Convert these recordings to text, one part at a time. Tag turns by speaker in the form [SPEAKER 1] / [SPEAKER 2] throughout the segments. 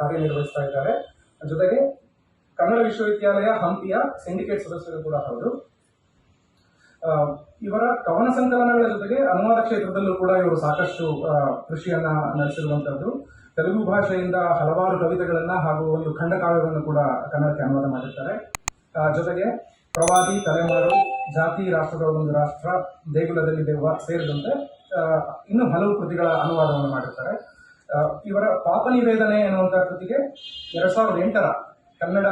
[SPEAKER 1] ಕಾರ್ಯನಿರ್ವಹಿಸ್ತಾ ಇದ್ದಾರೆ. ಜೊತೆಗೆ ಕನ್ನಡ ವಿಶ್ವವಿದ್ಯಾಲಯ, ಹಂಪಿಯ ಸಿಂಡಿಕೇಟ್ ಸದಸ್ಯರು ಕೂಡ ಹೌದು. ಇವರ ಕವನ ಸಂಕಲನಗಳ ಜೊತೆಗೆ ಅನುವಾದ ಕ್ಷೇತ್ರದಲ್ಲೂ ಕೂಡ ಇವರು ಸಾಕಷ್ಟು ಕೃಷಿಯನ್ನ ನಡೆಸಿರುವಂತದ್ದು ತೆಲುಗು ಭಾಷೆಯಿಂದ ಹಲವಾರು ಕವಿತೆಗಳನ್ನ ಹಾಗೂ ಒಂದು ಖಂಡಕಾವ್ಯವನ್ನು ಕೂಡ ಕನ್ನಡಕ್ಕೆ ಅನುವಾದ ಮಾಡಿರ್ತಾರೆ. ಜೊತೆಗೆ ಪ್ರವಾದಿ, ತಲೆಮಾರು, ಜಾತಿ, ರಾಷ್ಟ್ರದ ಒಂದು ರಾಷ್ಟ್ರ ದೇಗುಲದಲ್ಲಿ ದೆವ್ವ ಸೇರಿದಂತೆ ಇನ್ನೂ ಹಲವು ಕೃತಿಗಳ ಅನುವಾದವನ್ನು ಮಾಡಿರ್ತಾರೆ. ಇವರ ಪಾಪ ನಿವೇದನೆ ಅನ್ನುವಂಥ ಕೃತಿಗೆ ಎರಡ್ ಸಾವಿರದ ಎಂಟರ ಕನ್ನಡ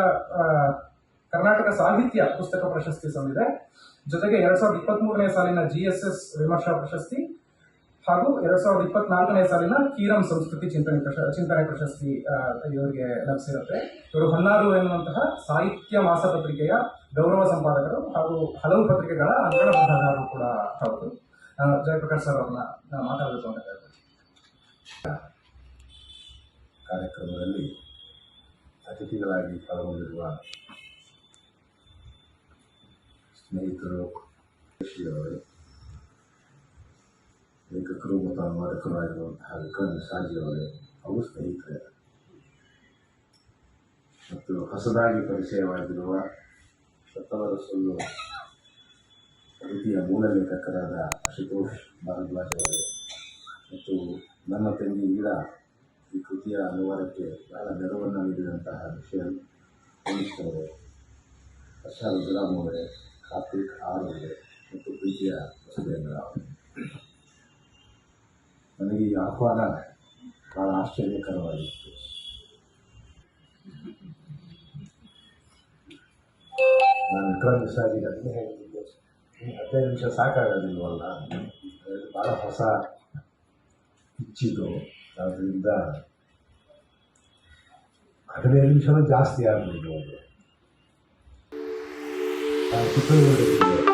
[SPEAKER 1] ಕರ್ನಾಟಕ ಸಾಹಿತ್ಯ ಪುಸ್ತಕ ಪ್ರಶಸ್ತಿ ಸಂದಿದೆ ಜೊತೆಗೆ ಎರಡ್ ಸಾವಿರದ ಇಪ್ಪತ್ತ್ ಮೂರನೇ ಸಾಲಿನ ಜಿ ಎಸ್ ಎಸ್ ವಿಮರ್ಶಾ ಪ್ರಶಸ್ತಿ ಹಾಗೂ ಎರಡ್ ಸಾವಿರದ ಇಪ್ಪತ್ನಾಲ್ಕನೇ ಸಾಲಿನ ಕೀರಂ ಸಂಸ್ಕೃತಿ ಚಿಂತನೆ ಚಿಂತನೆ ಪ್ರಶಸ್ತಿ ಇವರಿಗೆ ಲಭಿಸಿರುತ್ತೆ. ಇವರು ಹೊನ್ನಾರು ಎನ್ನುವಂತಹ ಸಾಹಿತ್ಯ ಮಾಸಪತ್ರಿಕೆಯ ಗೌರವ ಸಂಪಾದಕರು ಹಾಗೂ ಹಲವು ಪತ್ರಿಕೆಗಳ ಅಂಕಣ ಬರಹಗಾರರು ಕೂಡ ಹೌದು. ಜಯಪ್ರಕಾಶ್ ಸರ್ ಅವ್ರನ್ನ ನಾನು ಮಾತಾಡಬೇಕು ಅಂತ ಹೇಳ್ತೀನಿ
[SPEAKER 2] ಕಾರ್ಯಕ್ರಮದಲ್ಲಿ ಅತಿಥಿಗಳಾಗಿ ಪಾಲ್ಗೊಂಡಿರುವ ಸ್ನೇಹಿತರು ಶ್ರೀಯವರೇ, ಲೇಖಕರು ಮತ್ತು ಅನುವಾದಕರು ಆಗಿರುವಂತಹ ವಿಕ್ರಮ್ ನಿಸಾಜಿ ಅವರೇ ಸ್ನೇಹಿತರೇ. ಮತ್ತು ಹೊಸದಾಗಿ ಪರಿಚಯವಾಗಿರುವ ಸತ್ತವರ ಸುಳ್ಳು ಕೃತಿಯ ಮೂಲ ಲೇಖಕರಾದ ಅಶುತೋಷ್ ಭಾರದ್ವಾಜ್ ಅವರೇ. ಮತ್ತು ನನ್ನ ತಂಗಿ ಈರಾ ಈ ಕೃತಿಯ ಅನುವಾದಕ್ಕೆ ಬಹಳ ನೆರವನ್ನು ನೀಡಿದಂತಹ ವಿಷಯ ಅವರೇ ಹರ್ಷ ರುದ್ರಾಮ್ ಅವರೇ ಕಾರ್ತಿಕ್ ಆರ್ ಅವರೇ ಮತ್ತು ಪ್ರೀತಿಯ ವಸುದೇಂದ್ರ ಅವರೇ ನನಗೆ ಈ ಆಹ್ವಾನ ಬಹಳ ಆಶ್ಚರ್ಯಕರವಾಗಿತ್ತು ನಾನು ವಿಕ್ರಮ್ ವಿಸಾಜಿಗೆ ಅದನ್ನೇ ಹೇಳಿದ್ದೆ ಈ ಹದಿನೈದು ನಿಮಿಷ ಸಾಕಾಗೋದಿಲ್ವಲ್ಲ ಅದು ಭಾಳ ಹೊಸ ಇಚ್ಚಿದು ಆದ್ದರಿಂದ ಹದಿನೈದು ನಿಮಿಷನೂ ಜಾಸ್ತಿ ನಾನು ಚಿತ್ರದುರ್ಗದಲ್ಲಿ